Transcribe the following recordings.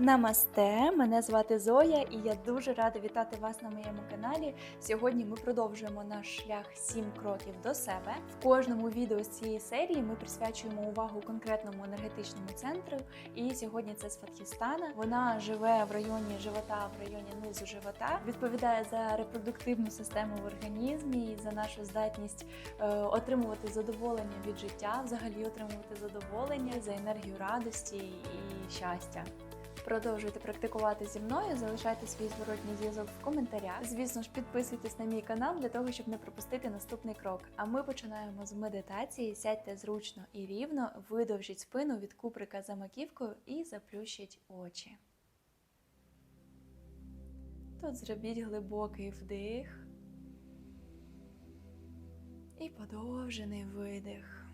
Намасте, мене звати Зоя, і я дуже рада вітати вас на моєму каналі. Сьогодні ми продовжуємо наш шлях 7 кроків до себе. В кожному відео з цієї серії ми присвячуємо увагу конкретному енергетичному центру. І сьогодні це Сватхістана. Вона живе в районі живота, в районі низу живота, відповідає за репродуктивну систему в організмі і за нашу здатність е, отримувати задоволення від життя, взагалі отримувати задоволення за енергію радості і щастя. Продовжуйте практикувати зі мною, залишайте свій зворотній зв'язок в коментарях. Звісно ж, підписуйтесь на мій канал для того, щоб не пропустити наступний крок. А ми починаємо з медитації. Сядьте зручно і рівно, видовжіть спину від куприка за маківкою і заплющіть очі. Тут зробіть глибокий вдих і подовжений видих.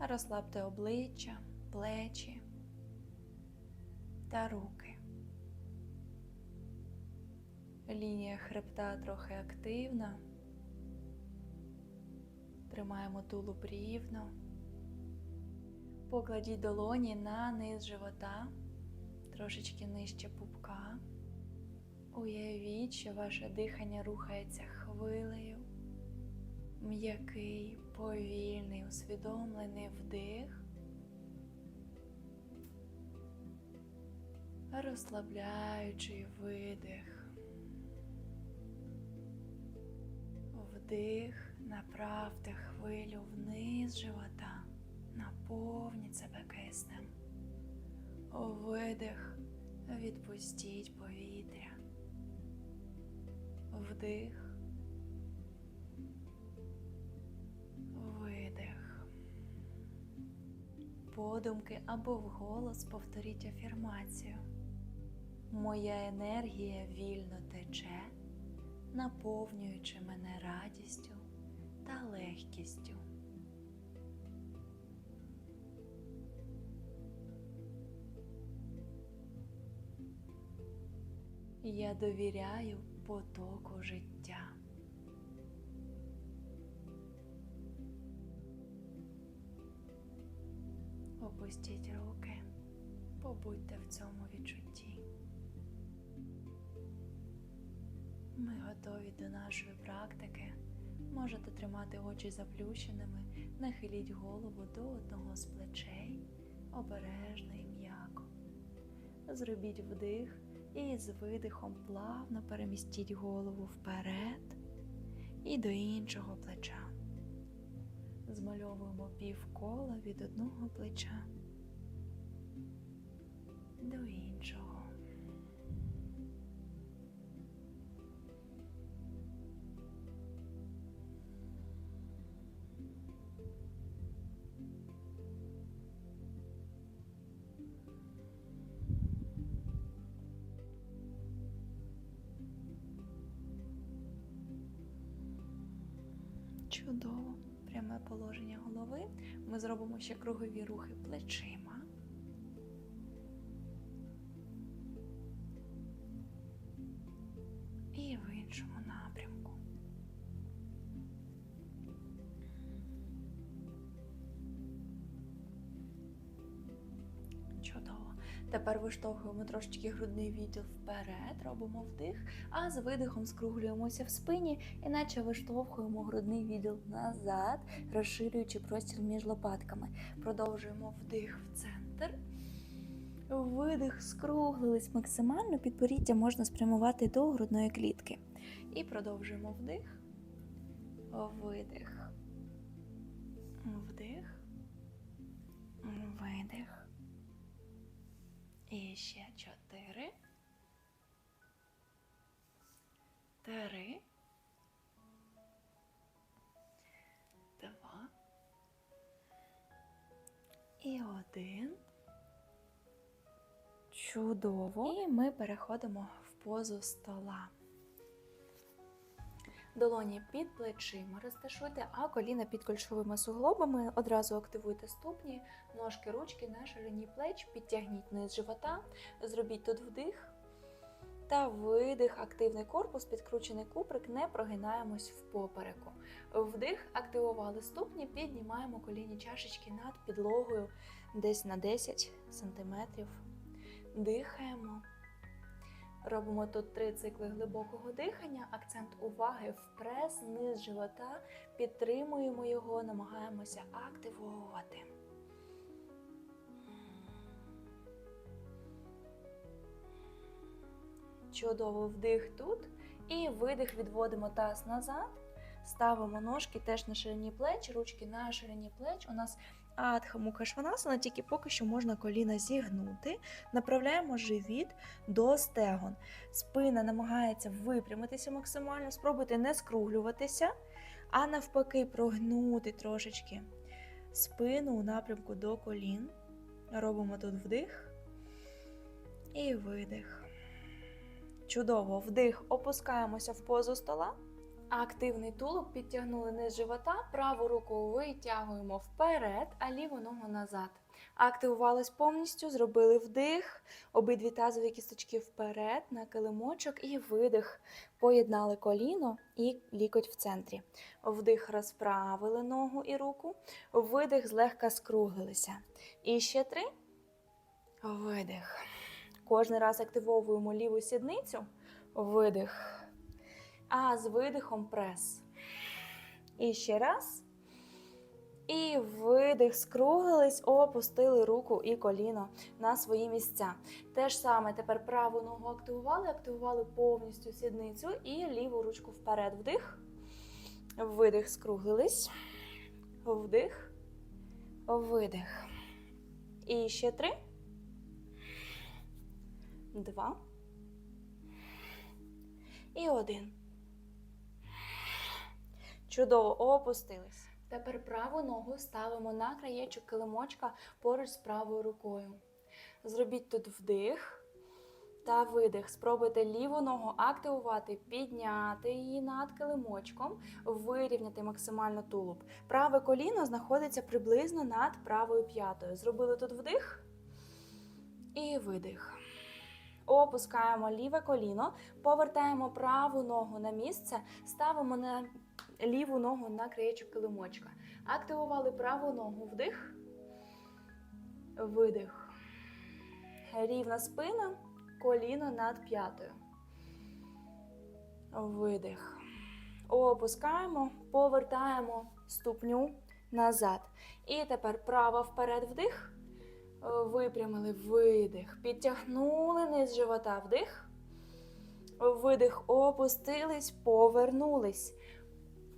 Розслабте обличчя, плечі та руки. Лінія хребта трохи активна. Тримаємо тулуб рівно. Покладіть долоні на низ живота, трошечки нижче пупка. Уявіть, що ваше дихання рухається хвилею. М'який, повільний, усвідомлений вдих. Розслабляючий видих. Вдих, направте хвилю вниз живота, наповніть себе киснем. Видих, відпустіть повітря. Вдих. Видих. Подумки або вголос повторіть афірмацію. Моя енергія вільно тече, наповнюючи мене радістю та легкістю. Я довіряю потоку життя. Опустіть руки, побудьте в цьому відчутті. Ми готові до нашої практики. Можете тримати очі заплющеними, нахиліть голову до одного з плечей, обережно і м'яко. Зробіть вдих і з видихом плавно перемістіть голову вперед і до іншого плеча. Змальовуємо півкола від одного плеча до іншого. Положення голови. Ми зробимо ще кругові рухи плечима. Тепер виштовхуємо трошечки грудний відділ вперед, робимо вдих, а з видихом скруглюємося в спині, іначе виштовхуємо грудний відділ назад, розширюючи простір між лопатками. Продовжуємо вдих в центр. Видих, скруглились максимально, підборіддя можна спрямувати до грудної клітки. І продовжуємо вдих, видих, вдих, видих. І ще чотири. Три. Два. І один. Чудово. І ми переходимо в позу стола. Долоні під плечима розташуйте, а коліна під кульшовими суглобами. Одразу активуйте ступні, ножки, ручки на ширині плеч, підтягніть низ живота, зробіть тут вдих та видих, активний корпус, підкручений куприк, не прогинаємось в попереку. Вдих, активували ступні, піднімаємо коліні чашечки над підлогою, десь на 10 сантиметрів. Дихаємо. Робимо тут три цикли глибокого дихання. Акцент уваги в прес, низ живота. Підтримуємо його, намагаємося активовувати. Чудово вдих тут. І видих відводимо таз назад. Ставимо ножки теж на ширині плеч, ручки на ширині плеч. У нас Адха Шванасана, тільки поки що можна коліна зігнути. Направляємо живіт до стегон. Спина намагається випрямитися максимально. Спробуйте не скруглюватися, а навпаки, прогнути трошечки спину у напрямку до колін. Робимо тут вдих і видих. Чудово, вдих, опускаємося в позу стола. Активний тулуб підтягнули низ живота, праву руку витягуємо вперед, а ліву ногу назад. Активувались повністю, зробили вдих, обидві тазові кісточки вперед на килимочок і видих. Поєднали коліно і лікоть в центрі. Вдих, розправили ногу і руку, видих, злегка скруглилися. І ще три. Видих. Кожен раз активовуємо ліву сідницю. Видих. А з видихом прес. І ще раз. І видих, скруглились, опустили руку і коліно на свої місця. Те ж саме тепер праву ногу активували, активували повністю сідницю і ліву ручку вперед. Вдих. Видих, скруглились. Вдих. Видих. І ще три. Два. І один. Чудово опустились. Тепер праву ногу ставимо на краєчок килимочка поруч з правою рукою. Зробіть тут вдих та видих. Спробуйте ліву ногу активувати, підняти її над килимочком, вирівняти максимально тулуб. Праве коліно знаходиться приблизно над правою п'ятою. Зробили тут вдих і видих. Опускаємо ліве коліно, повертаємо праву ногу на місце, ставимо на ліву ногу на краєчок килимочка. Активували праву ногу вдих, видих. Рівна спина, коліно над п'ятою. Видих. Опускаємо, повертаємо ступню назад. І тепер права вперед вдих. Випрямили видих. Підтягнули низ живота вдих. Видих, опустились, повернулись.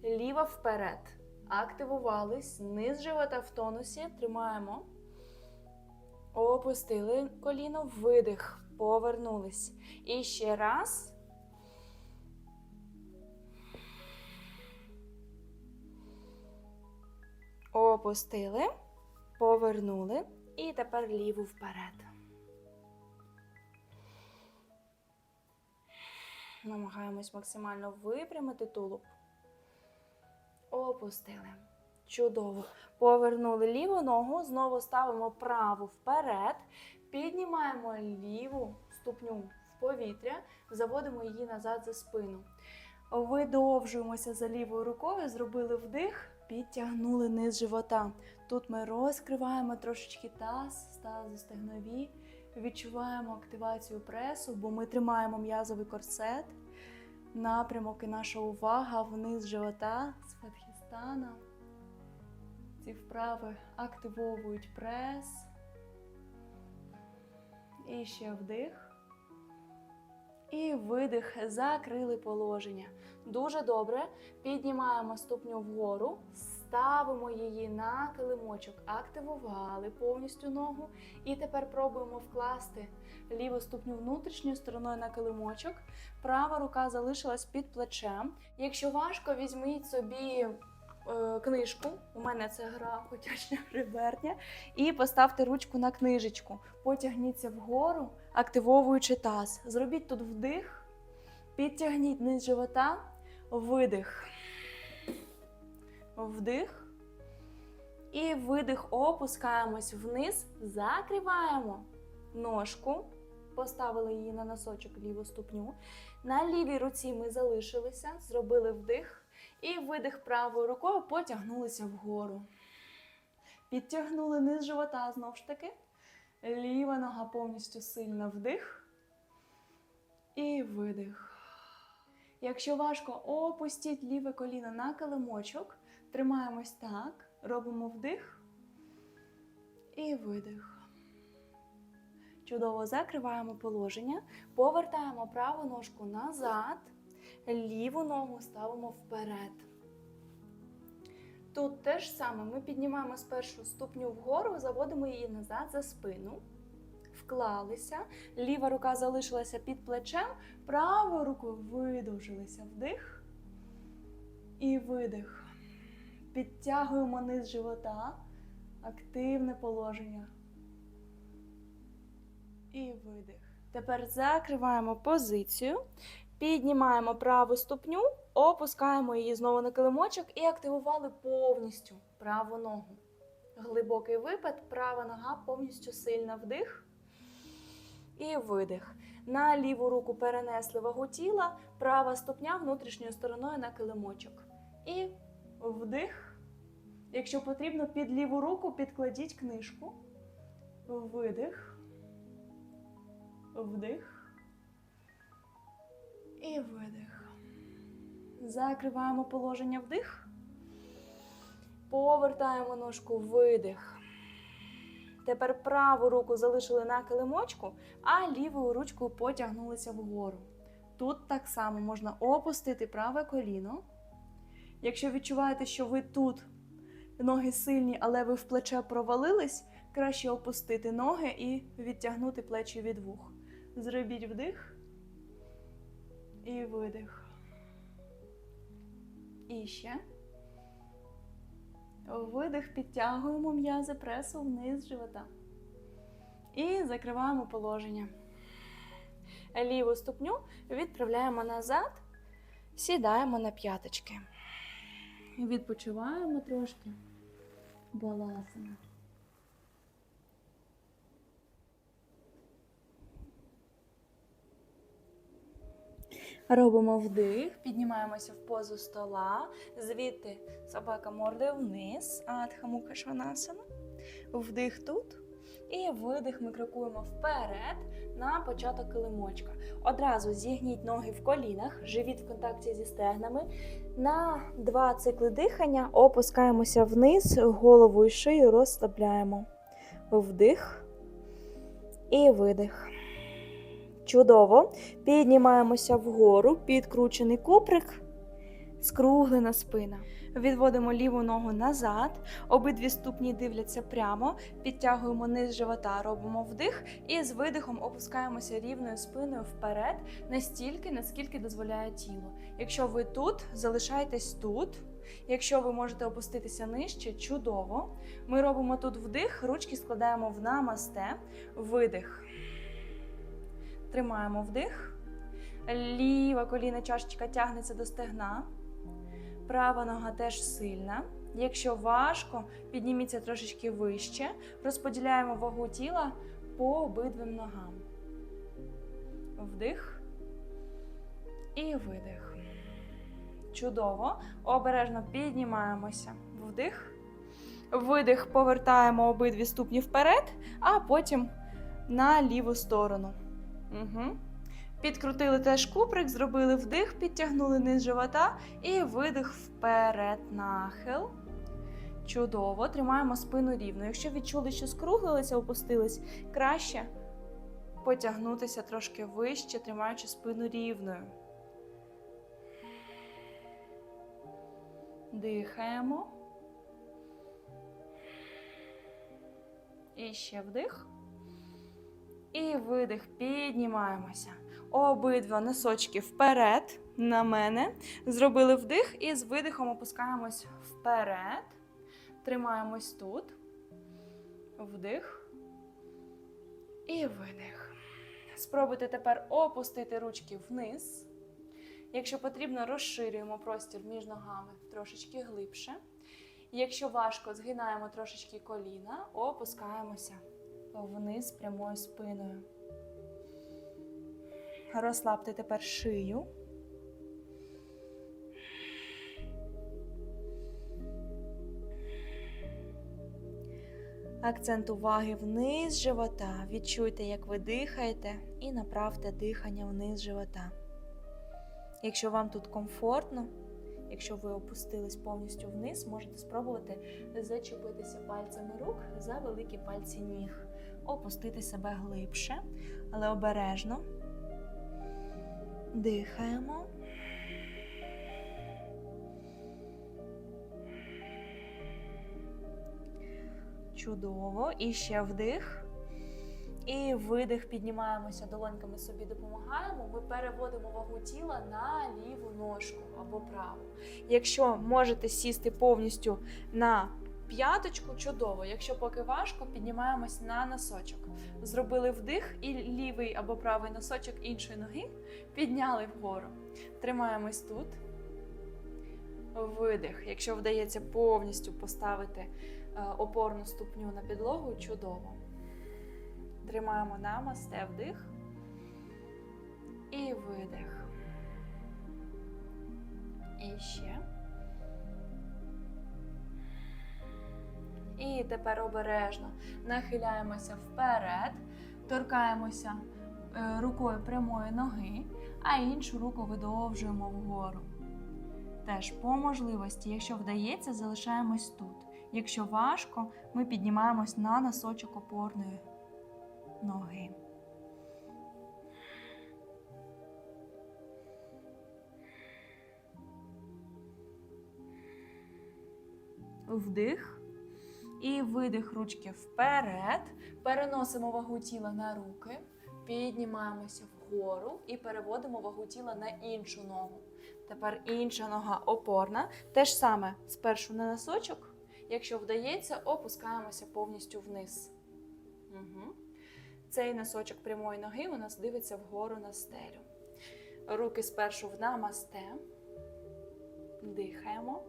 Ліва вперед. Активувались. Низ живота в тонусі. Тримаємо. Опустили коліно, видих. Повернулись. І ще раз. Опустили. Повернули. І тепер ліву вперед. Намагаємось максимально випрямити тулуб. Опустили. Чудово. Повернули ліву ногу, знову ставимо праву вперед, піднімаємо ліву ступню в повітря, заводимо її назад за спину. Видовжуємося за лівою рукою, зробили вдих, підтягнули низ живота. Тут ми розкриваємо трошечки таз, стегнові, відчуваємо активацію пресу, бо ми тримаємо м'язовий корсет. Напрямок і наша увага вниз живота з фатхістана. Ці вправи активовують прес. І ще вдих. І видих, закрили положення. Дуже добре. Піднімаємо ступню вгору, ставимо її на килимочок, активували повністю ногу. І тепер пробуємо вкласти ліву ступню внутрішньою стороною на килимочок. Права рука залишилась під плечем. Якщо важко, візьміть собі. е, Книжку, у мене це гра хотячня хребертня, і поставте ручку на книжечку. Потягніться вгору, активовуючи таз. Зробіть тут вдих, підтягніть низ живота, видих. Вдих. І видих, опускаємось вниз, закриваємо ножку, поставили її на носочок ліву ступню. На лівій руці ми залишилися, зробили вдих. І видих правою рукою потягнулися вгору. Підтягнули низ живота знов ж таки. Ліва нога повністю сильна вдих. І видих. Якщо важко, опустіть ліве коліно на килимочок. Тримаємось так. Робимо вдих. І видих. Чудово закриваємо положення. Повертаємо праву ножку назад. Ліву ногу ставимо вперед. Тут те ж саме ми піднімаємо спершу ступню вгору, заводимо її назад за спину. Вклалися. Ліва рука залишилася під плечем, правою рукою видовжилися вдих і видих. Підтягуємо низ живота, активне положення. І видих. Тепер закриваємо позицію, піднімаємо праву ступню, опускаємо її знову на килимочок і активували повністю праву ногу. Глибокий випад, права нога повністю сильна вдих. І видих. На ліву руку перенесли вагу тіла, права ступня внутрішньою стороною на килимочок. І вдих. Якщо потрібно, під ліву руку підкладіть книжку. Видих. Вдих. І видих. Закриваємо положення вдих. Повертаємо ножку видих. Тепер праву руку залишили на килимочку, а лівою ручкою потягнулися вгору. Тут так само можна опустити праве коліно. Якщо відчуваєте, що ви тут ноги сильні, але ви в плече провалились, краще опустити ноги і відтягнути плечі від вух. Зробіть вдих і видих. І ще. Видих, підтягуємо м'язи пресу вниз живота. І закриваємо положення. Ліву ступню відправляємо назад, сідаємо на п'яточки. Відпочиваємо трошки. Баласина. Робимо вдих, піднімаємося в позу стола, звідти собака мордою вниз, Адха Мукha Шванасана. Вдих тут. І видих ми крокуємо вперед на початок килимочка. Одразу зігніть ноги в колінах, живіт в контакті зі стегнами. На два цикли дихання опускаємося вниз, голову і шию розслабляємо. Вдих і видих. Чудово. Піднімаємося вгору, підкручений куприк, скруглена спина. Відводимо ліву ногу назад, обидві ступні дивляться прямо, підтягуємо низ живота, робимо вдих і з видихом опускаємося рівною спиною вперед, настільки, наскільки дозволяє тіло. Якщо ви тут, залишайтесь тут. Якщо ви можете опуститися нижче, чудово. Ми робимо тут вдих, ручки складаємо в намасте, видих. Тримаємо вдих. Ліва коліна чашечка тягнеться до стегна. Права нога теж сильна. Якщо важко, підніміться трошечки вище. Розподіляємо вагу тіла по обидвим ногам. Вдих і видих. Чудово. Обережно піднімаємося. Вдих. Видих, повертаємо обидві ступні вперед, а потім на ліву сторону. Угу. Підкрутили теж куприк, зробили вдих, підтягнули низ живота і видих вперед, нахил. Чудово, тримаємо спину рівно. Якщо відчули, що скруглилися, опустились, краще потягнутися трошки вище, тримаючи спину рівною. Дихаємо. І ще вдих. І видих, піднімаємося. Обидва носочки вперед на мене. Зробили вдих і з видихом опускаємось вперед. Тримаємось тут. Вдих. І видих. Спробуйте тепер опустити ручки вниз. Якщо потрібно, розширюємо простір між ногами трошечки глибше. Якщо важко, згинаємо трошечки коліна, опускаємося вниз прямою спиною. Розслабте тепер шию. Акцент уваги вниз живота. Відчуйте, як ви дихаєте, і направте дихання вниз живота. Якщо вам тут комфортно, якщо ви опустились повністю вниз, можете спробувати зачепитися пальцями рук за великі пальці ніг, опустити себе глибше, але обережно. Дихаємо. Чудово. І ще вдих. І видих, піднімаємося долоньками собі допомагаємо. Ми переводимо вагу тіла на ліву ножку або праву. Якщо можете сісти повністю на п'яточку, чудово. Якщо поки важко, піднімаємось на носочок. Зробили вдих і лівий або правий носочок іншої ноги підняли вгору. Тримаємось тут. Видих. Якщо вдається повністю поставити е, опорну ступню на підлогу, чудово. Тримаємо намасте, вдих і видих. І ще. І тепер обережно нахиляємося вперед, торкаємося е, рукою прямої ноги, а іншу руку видовжуємо вгору. Теж по можливості, якщо вдається, залишаємось тут. Якщо важко, ми піднімаємось на носочок опорної ноги. Вдих. І видих ручки вперед. Переносимо вагу тіла на руки, піднімаємося вгору і переводимо вагу тіла на іншу ногу. Тепер інша нога опорна. Те ж саме спершу на носочок. Якщо вдається, опускаємося повністю вниз. Угу. Цей носочок прямої ноги у нас дивиться вгору на стелю. Руки спершу в намасте. Дихаємо.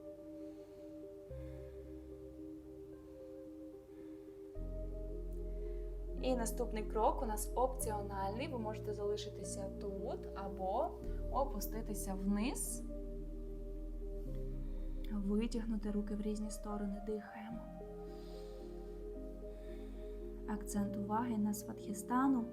І наступний крок у нас опціональний. Ви можете залишитися тут або опуститися вниз, витягнути руки в різні сторони, дихаємо. Акцент уваги на сватхістану.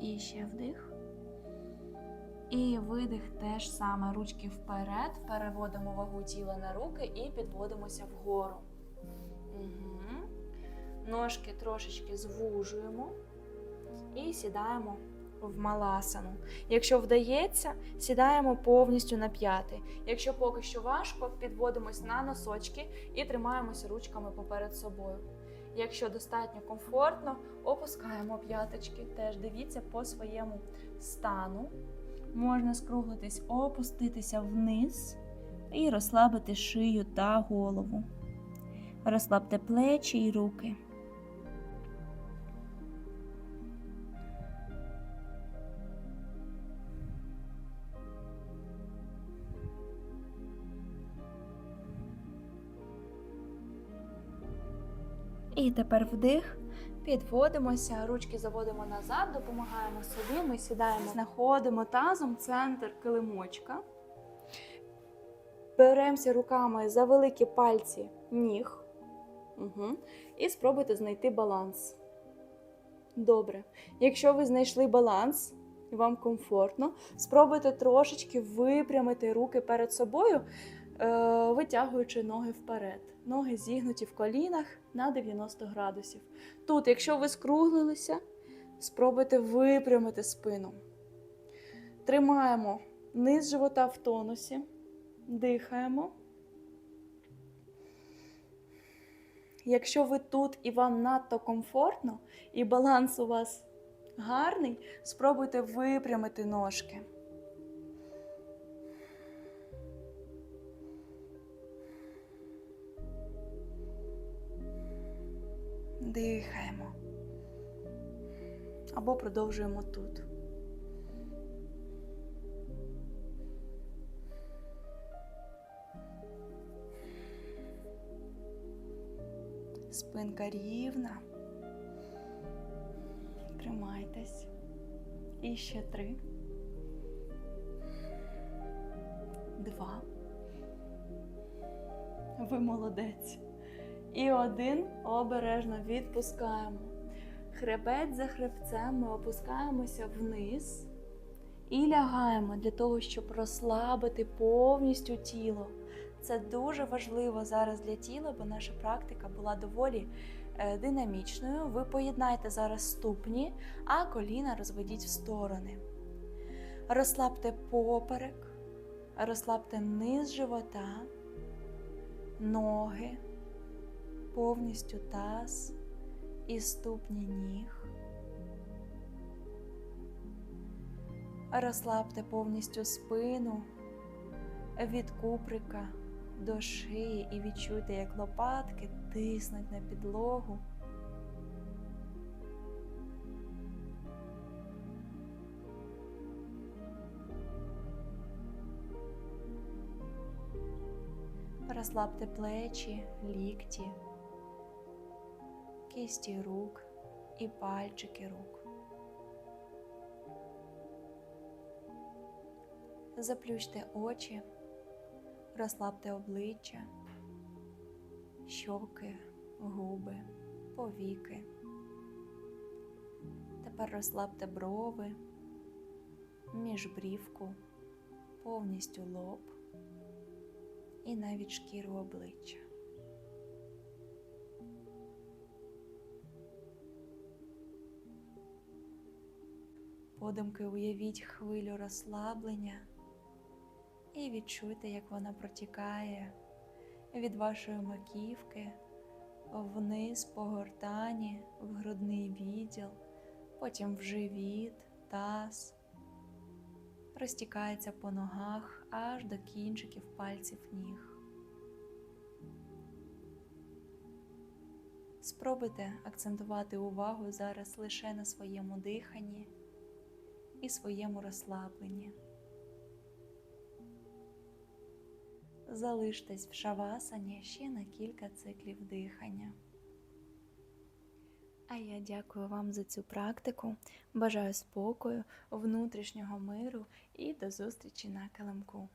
І ще вдих. І видих теж саме ручки вперед. Переводимо вагу тіла на руки і підводимося вгору. Угу. Ножки трошечки звужуємо і сідаємо в маласану. Якщо вдається, сідаємо повністю на п'яти. Якщо поки що важко, підводимось на носочки і тримаємося ручками поперед собою. Якщо достатньо комфортно, опускаємо п'яточки. Теж дивіться по своєму стану. Можна скруглитись, опуститися вниз і розслабити шию та голову. Розслабте плечі і руки. І тепер вдих. Підводимося, ручки заводимо назад, допомагаємо собі. Ми сідаємо, знаходимо тазом центр килимочка. Беремося руками за великі пальці ніг. Угу. І спробуйте знайти баланс. Добре. Якщо ви знайшли баланс і вам комфортно, спробуйте трошечки випрямити руки перед собою, витягуючи ноги вперед. Ноги зігнуті в колінах на 90 градусів. Тут, якщо ви скруглилися, спробуйте випрямити спину. Тримаємо низ живота в тонусі, дихаємо. Якщо ви тут і вам надто комфортно, і баланс у вас гарний, спробуйте випрямити ножки. Дихаємо. Або продовжуємо тут. Спинка рівна. Тримайтесь. І ще три. Два. Ви молодець. І один обережно відпускаємо. Хребет за хребцем ми опускаємося вниз і лягаємо для того, щоб розслабити повністю тіло. Це дуже важливо зараз для тіла, бо наша практика була доволі е, динамічною. Ви поєднайте зараз ступні, а коліна розведіть в сторони. Розслабте поперек, розслабте низ живота, ноги, повністю таз і ступні ніг. Розслабте повністю спину від куприка до шиї і відчуйте, як лопатки тиснуть на підлогу. Розслабте плечі, лікті, кисті рук і пальчики рук. Заплющте очі, розслабте обличчя, щоки, губи, повіки. Тепер розслабте брови, міжбрівку, повністю лоб і навіть шкіру обличчя. Подумки уявіть хвилю розслаблення і відчуйте, як вона протікає від вашої маківки вниз по гортані, в грудний відділ, потім в живіт, таз, розтікається по ногах аж до кінчиків пальців ніг. Спробуйте акцентувати увагу зараз лише на своєму диханні і своєму розслабленні. Залиштесь в шавасані ще на кілька циклів дихання. А я дякую вам за цю практику. Бажаю спокою, внутрішнього миру і до зустрічі на килимку.